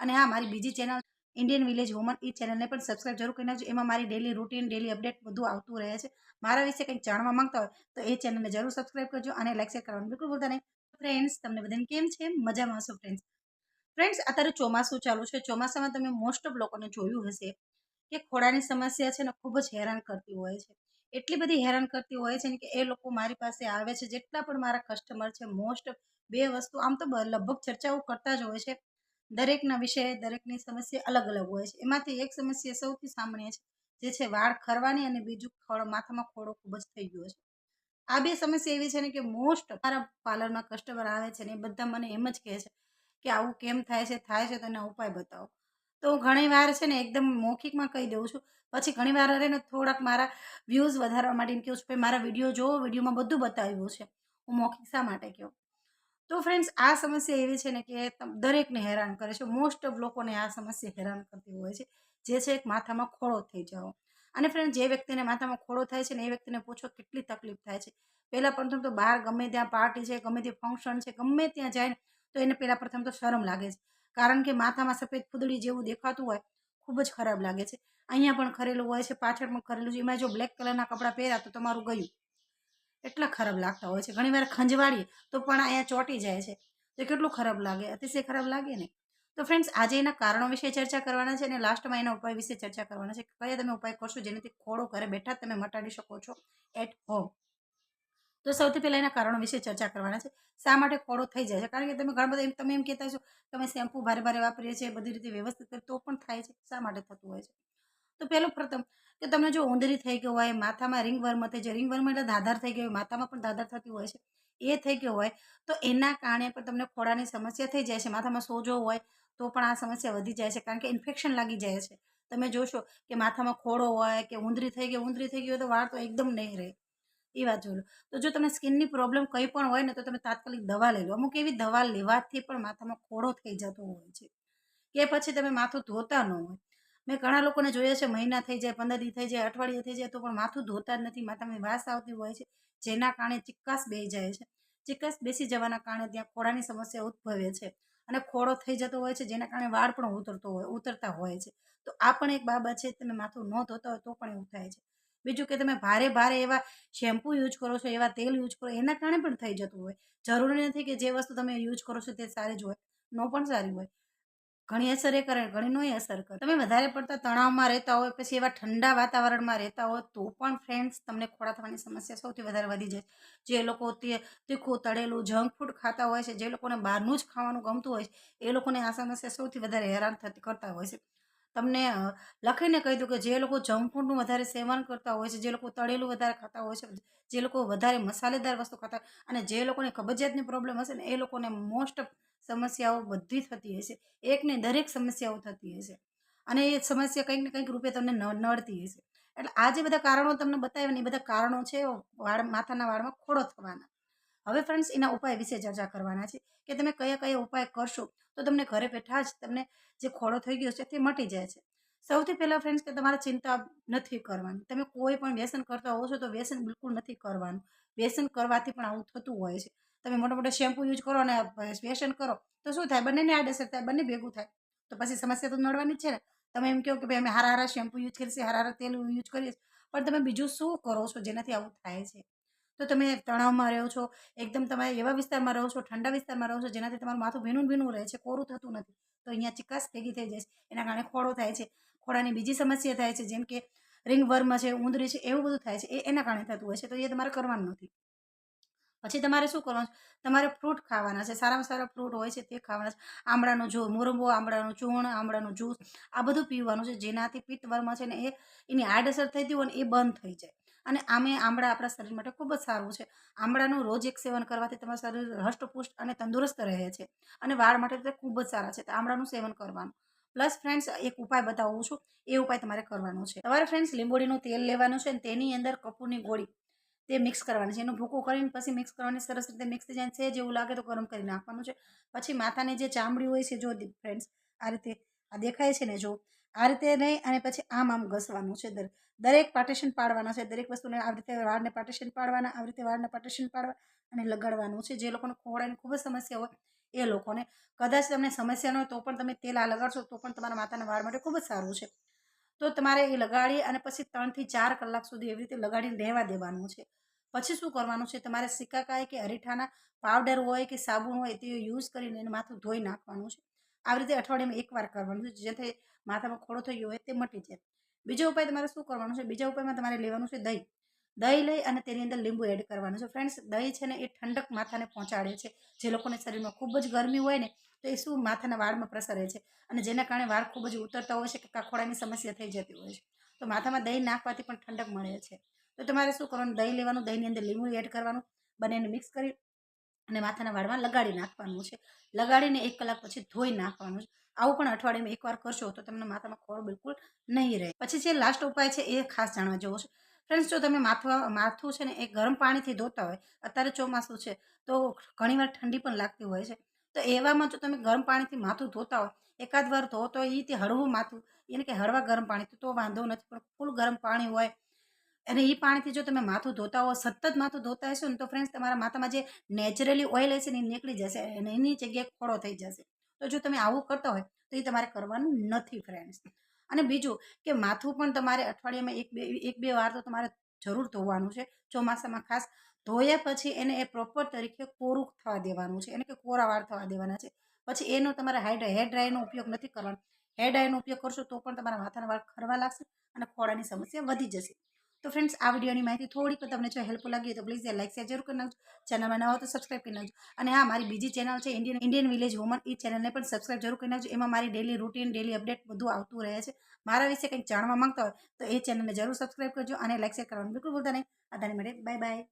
અને હા, મારી બીજી ચેનલ ઇન્ડિયન વિલેજ વુમન એ ચેનલને પણ સબસ્ક્રાઇબ જરૂર કરી નાખજો. એમાં મારી ડેલી રૂટીન ડેલી અપડેટ બધું આવતું રહે છે. મારા વિશે કંઈક જાણવા માંગતા હોય તો એ ચેનલને જરૂર સબસ્ક્રાઇબ કરજો અને લાઈક શેર કરવાનું બિલકુલ ભૂલતા નહીં. ફ્રેન્ડ્સ તમને બધાને કેમ છે? મજામાં હશો ફ્રેન્ડ્સ ફ્રેન્ડ્સ અત્યારે ચોમાસું ચાલુ છે. ચોમાસામાં તમે મોસ્ટ ઓફ લોકોને જોયું હશે કે ખોડાની સમસ્યા છે ને ખૂબ જ હેરાન કરતી હોય છે. એટલી બધી હેરાન કરતી હોય છે ને કે એ લોકો મારી પાસે આવે છે. જેટલા પણ મારા કસ્ટમર છે મોસ્ટ બે વસ્તુ આમ તો લગભગ ચર્ચાઓ કરતા જ હોય છે. દરેકના વિષય, દરેકની સમસ્યા અલગ અલગ હોય છે. એમાંથી એક સમસ્યા સૌથી સામાન્ય છે, જે છે વાળ ખરવાની અને બીજું ખોળ માથામાં ખોડો ખૂબ જ થઈ ગયો છે. આ બે સમસ્યા એવી છે ને કે મોસ્ટ મારા પાર્લરમાં કસ્ટમર આવે છે ને એ બધા મને એમ જ કહે છે કે આવું કેમ થાય છે થાય છે તો એના ઉપાય બતાવો. તો હું ઘણી વાર છે ને એકદમ મૌખિકમાં કહી દઉં છું. પછી ઘણી વાર અરે થોડાક મારા વ્યૂઝ વધારવા માટે એમ કહું છું કે મારા વીડિયો જોવો વિડીયોમાં બધું બતાવ્યું છે. હું મૌખિક શા માટે કહું? તો ફ્રેન્ડ્સ આ સમસ્યા એવી છે ને કે દરેકને હેરાન કરે છે. મોસ્ટ ઓફ લોકોને આ સમસ્યા હેરાન કરતી હોય છે, જે છે એક માથામાં ખોળો થઈ જાઓ અને ફ્રેન્ડ જે વ્યક્તિને માથામાં ખોળો થાય છે ને, એ વ્યક્તિને પૂછો કેટલી તકલીફ થાય છે. પહેલાં પ્રથમ તો બહાર ગમે ત્યાં પાર્ટી છે, ગમે તે ફંક્શન છે, ગમે ત્યાં જાય ને, તો એને પહેલાં પ્રથમ તો શરમ લાગે છે. કારણ કે માથામાં સફેદ ફૂદડી જેવું દેખાતું હોય, ખૂબ જ ખરાબ લાગે છે. અહીંયા પણ ખરેલું હોય છે પાછળ પણ ખરેલું છે. એમાં જો બ્લેક કલરના કપડાં પહેર્યા તો તમારું ગયું. એટલા ખરાબ લાગતા હોય છે. ઘણીવાર ખંજવાળીએ તો પણ અહીંયા ચોંટી જાય છે. તો કેટલું ખરાબ લાગે? અતિશય ખરાબ લાગે ને? તો ફ્રેન્ડ્સ આજે એના કારણો વિશે ચર્ચા કરવાના છે અને લાસ્ટમાં એના ઉપાય વિશે ચર્ચા કરવાના છે. કયા તમે ઉપાય કરશો જેનાથી ખોડો ઘરે બેઠા તમે મટાડી શકો છો? એટ હોમ તો સૌથી પહેલાં એના કારણો વિશે ચર્ચા કરવાના છે. શા માટે ખોડો થઈ જાય છે? કારણ કે તમે ઘણા બધા તમે એમ કહેતા છો તમે શેમ્પૂ ભારે ભારે વાપરીએ છીએ, બધી રીતે વ્યવસ્થિત તો પણ થાય છે. શા માટે થતું હોય છે? તો પહેલું પ્રથમ કે તમને જો ઉંદરી થઈ ગયો હોય, માથામાં રિંગ વર્મ થઈ જાય રિંગ વર્મ એટલે ધાધાર થઈ ગયો હોય, માથામાં પણ ધાધાર થતી હોય છે, એ થઈ ગયો હોય, તો એના કારણે પણ તમને ખોડાની સમસ્યા થઈ જાય છે, માથામાં સોજો હોય તો પણ આ સમસ્યા વધી જાય છે, કારણ કે ઇન્ફેક્શન લાગી જાય છે. તમે જોશો કે માથામાં ખોડો હોય કે ઉંદરી થઈ ગઈ, ઉંદરી થઈ ગઈ હોય તો વાળ તો એકદમ નહીં રહે, એ વાત જોઈ લો. તો જો તમને સ્કિનની પ્રોબ્લેમ કંઈ પણ હોય ને તો તમે તાત્કાલિક દવા લઈ લો. અમુક એવી દવા લેવાથી પણ માથામાં ખોડો થઈ જતો હોય છે, કે પછી તમે માથું ધોતા ન હોય. મેં ઘણા લોકોને જોયા છે, મહિના થઈ જાય, પંદર દી થઈ જાય, અઠવાડિયે થઈ જાય, તો પણ માથું ધોતા જ નથી, માથામાં વાસ આવતી હોય છે, જેના કારણે ચિક્કાસ બેસી જાય છે. ચિક્કાસ બેસી જવાના કારણે ત્યાં ખોડાની સમસ્યા ઉદ્ભવે છે અને ખોડો થઈ જતો હોય છે, જેના કારણે વાળ પણ ઉતરતો હોય, ઉતરતા હોય છે. તો આ પણ એક બાબત છે, તમે માથું ન ધોતા હોય તો પણ એવું થાય છે. બીજું કે તમે ભારે ભારે એવા શેમ્પૂ યુઝ કરો છો, એવા તેલ યુઝ કરો, એના કારણે પણ થઈ જતું હોય. જરૂરી નથી કે જે વસ્તુ તમે યુઝ કરો છો તે સારી જ હોય, ન પણ સારી હોય. ઘણી અસર એ કરે ઘણી એ અસર કરે. તમે વધારે પડતા તણાવમાં રહેતા હોય, પછી એવા ઠંડા વાતાવરણમાં રહેતા હોય, તો પણ ફ્રેન્ડ્સ તમને ખોડા થવાની સમસ્યા સૌથી વધારે વધી જાય. જે લોકો તે તીખું, તળેલું જંક ફૂડ ખાતા હોય છે, જે લોકોને બહારનું જ ખાવાનું ગમતું હોય છે, એ લોકોને આ સમસ્યા સૌથી વધારે હેરાન થતી, કરતા હોય છે. તમને લખીને કહી દઉં કે જે લોકો જંક ફૂડનું વધારે સેવન કરતા હોય છે, જે લોકો તળેલું વધારે ખાતા હોય છે, જે લોકો વધારે મસાલેદાર વસ્તુ ખાતા અને જે લોકોને કબજિયાતની પ્રોબ્લેમ હશે ને, એ લોકોને મોસ્ટ સમસ્યાઓ બધી થતી હશે. એકને દરેક સમસ્યાઓ થતી હશે. અને એ સમસ્યા કંઈક ને કંઈક રૂપે તમને નડતી હશે. એટલે આ જે બધા કારણો તમને બતાવ્યા ને, એ બધા કારણો છે, વાળ, માથાના વાળમાં ખોડો થવાના. હવે ફ્રેન્ડ્સ એના ઉપાય વિશે ચર્ચા કરવાના છે કે તમે કયા કયા ઉપાય કરશો તો તમને ઘરે બેઠા જ તમને જે ખોડો થઈ ગયો છે તે મટી જાય છે. સૌથી પહેલાં ફ્રેન્ડ્સ કે તમારે ચિંતા નથી કરવાની. તમે કોઈ પણ વ્યસન કરતા હો છો તો વ્યસન બિલકુલ નથી કરવાનું. વ્યસન કરવાથી પણ આવું થતું હોય છે. તમે મોટા મોટા શેમ્પૂ યુઝ કરો અને વ્યસન કરો તો શું થાય? બંનેને આડઅસર થાય, બંને ભેગું થાય. તો પછી સમસ્યા તો નડવાની જ છે ને. તમે એમ કહો કે ભાઈ અમે હારા હારા શેમ્પુ યુઝ કરીએ છીએ, હારા હારા તેલ યુઝ કરીએ છીએ. પણ તમે બીજું શું કરો છો જેનાથી આવું થાય છે? તો તમે તણાવમાં રહો છો, એકદમ તમે એવા વિસ્તારમાં રહો છો, ઠંડા વિસ્તારમાં રહો છો, જેનાથી તમારું માથું ભીનું ભીનું રહે છે, કોરું થતું નથી, તો અહીંયા ચિકાસ ભેગી થઈ જાય છે, એના કારણે ખોડો થાય છે. ખોડાની બીજી સમસ્યા થાય છે, જેમ કે રિંગવર્મ છે ઉંદરી છે, એવું બધું થાય છે, એ એના કારણે થતું હોય છે, તો એ તમારે કરવાનું નથી. પછી તમારે શું કરવાનું? તમારે ફ્રૂટ ખાવાના છે, સારામાં સારા ફ્રૂટ હોય છે તે ખાવાના છે. આમળાનું જો, મુરંબો, આમળાનું ચૂર્ણ આમળાનું જ્યુસ, આ બધું પીવાનું છે. જેનાથી પિત્ત વર્મ છે ને એ, એની આડઅસર થતી હોય ને એ બંધ થઈ જાય. અને આમે આમળા આપણા શરીર માટે ખૂબ જ સારું છે. આમળાનું રોજ એક સેવન કરવાથી તમારું શરીર હષ્ટપુષ્ટ અને તંદુરસ્ત રહે છે અને વાળ માટે તો ખૂબ જ સારા છે. તો આમળાનું સેવન કરવાનું. પ્લસ ફ્રેન્ડ્સ, એક ઉપાય બતાવું છું. એ ઉપાય તમારે કરવાનો છે. તમારે ફ્રેન્ડ્સ લીંબોડીનું તેલ લેવાનું છે અને તેની અંદર કપૂરની ગોળી તે મિક્સ કરવાની છે. એનું ભૂકું કરીને પછી મિક્સ કરવાની સરસ રીતે મિક્સ થઈ જાય છે જેવું લાગે તો ગરમ કરી નાખવાનું છે. પછી માતાની જે ચામડી હોય છે, જો ફ્રેન્ડ્સ આ રીતે આ દેખાય છે ને જો, આ રીતે નહીં અને પછી આમ આમ ઘસવાનું છે દર, દરેક પાર્ટેશન પાડવાના છે. દરેક વસ્તુને આવી રીતે વાળને પાર્ટેશન પાડવાના, આવી રીતે વાળને પાર્ટેશન પાડવા અને લગાડવાનું છે. જે લોકોને ખોડાની ખૂબ જ સમસ્યા હોય એ લોકોને. કદાચ તમને સમસ્યા ન હોય તો પણ તમે તેલ આ લગાડશો તો પણ તમારા માતાના વાળ માટે ખૂબ જ સારું છે. તો તમારે એ લગાડી અને પછી ત્રણથી ચાર કલાક સુધી એવી રીતે લગાડીને રહેવા દેવાનું છે. પછી શું કરવાનું છે? તમારે સિક્કાકાય કે અરીઠાના પાવડર હોય કે સાબુન હોય તે યુઝ કરીને એને માથું ધોઈ નાખવાનું છે. આવી રીતે અઠવાડિયામાં એકવાર કરવાનું છે. જેથી માથામાં ખોડો થઈ ગયો હોય તે મટી જાય. બીજો ઉપાય તમારે શું કરવાનું છે? બીજા ઉપાયમાં તમારે લેવાનું છે દહીં. દહીં લઈ અને તેની અંદર લીંબુ એડ કરવાનું. છે ફ્રેન્ડ્સ દહીં છે ને એ ઠંડક માથાને પહોંચાડે છે. જે લોકોને શરીરમાં ખૂબ જ ગરમી હોય ને, તો એ શું માથાના વાળમાં પ્રસરે છે. અને જેના કારણે વાળ ખૂબ જ ઉતરતા હોય છે કે કાખોડાની સમસ્યા થઈ જતી હોય છે. તો માથામાં દહીં નાખવાથી પણ ઠંડક મળે છે. તો તમારે શું કરવાનું? દહીં લેવાનું, દહીંની અંદર લીંબુ એડ કરવાનું, બંનેને મિક્સ કરી અને માથાના વાળમાં લગાડી નાખવાનું છે. લગાડીને એક કલાક પછી ધોઈ નાખવાનું છે. આવું પણ અઠવાડિયામાં એકવાર કરશો તો તમને માથામાં ખોળ બિલકુલ નહીં રહે. પછી જે લાસ્ટ ઉપાય છે એ ખાસ જાણવા જેવો છે. ફ્રેન્ડ્સ જો તમે માથવા માથું છે ને એ ગરમ પાણીથી ધોતા હોય, અત્યારે ચોમાસું છે, તો ઘણીવાર ઠંડી પણ લાગતી હોય છે. તો એવામાં જો તમે ગરમ પાણીથી માથું ધોતા હોય, એકાદ વાર ધો તો એ તે હળવું માથું એને કે હળવા ગરમ પાણી, તો વાંધો નથી, પણ ફૂલ ગરમ પાણી હોય, અને એ પાણીથી જો તમે માથું ધોતા હો, સતત માથું ધોતા હશો ને, તો ફ્રેન્ડ્સ તમારા માથામાં જે નેચરલી ઓઇલ હશે ને એ નીકળી જશે, અને એની જગ્યાએ ખોડો થઈ જશે. તો જો તમે આવું કરતા હોય, તો એ તમારે કરવાનું નથી ફ્રેન્ડ્સ અને બીજું કે માથું પણ તમારે અઠવાડિયામાં એક બે એક બે વાર તો તમારે જરૂર ધોવાનું છે. ચોમાસામાં ખાસ ધોયા પછી એને એ પ્રોપર તરીકે કોરું થવા દેવાનું છે. એને કે કોરા વાર થવા દેવાના છે. પછી એનો તમારે હાઈડ હેર ડ્રાયનો ઉપયોગ નથી કરવાનો. હેર ડ્રાયનો ઉપયોગ કરશો તો પણ તમારા માથાના વાળ ખરવા લાગશે અને ખોડાની સમસ્યા વધી જશે. તો ફ્રેન્ડ્સ આ વિડીયોની માહિતી થોડીક તમને જો હેલ્પફુલ લાગી તો પ્લીઝ લાઇક શેર જરૂર કરી નાખજો. ચેનલમાં ન હોય તો સબસ્ક્રાઈબ કરી નાખજો. અને હા, મારી બીજી ચેનલ છે ઇન્ડિયન ઇન્ડિયન વિલેજ વુમન એ ચેનલને પણ સબસ્ક્રાઈબ જરૂર કરી નાખજો. એમાં મારી ડેલી રૂટીન ડેલી અપડેટ બધું આવતું રહે છે. મારા વિશે કંઈક જાણવા માંગતા હોય તો એ ચેનલને જરૂર સબસ્ક્રાઈબ કરજો અને લાઇક શેર કરવાનું બિલકુલ ભૂલતા નહીં. આદાની માટે બાય બાય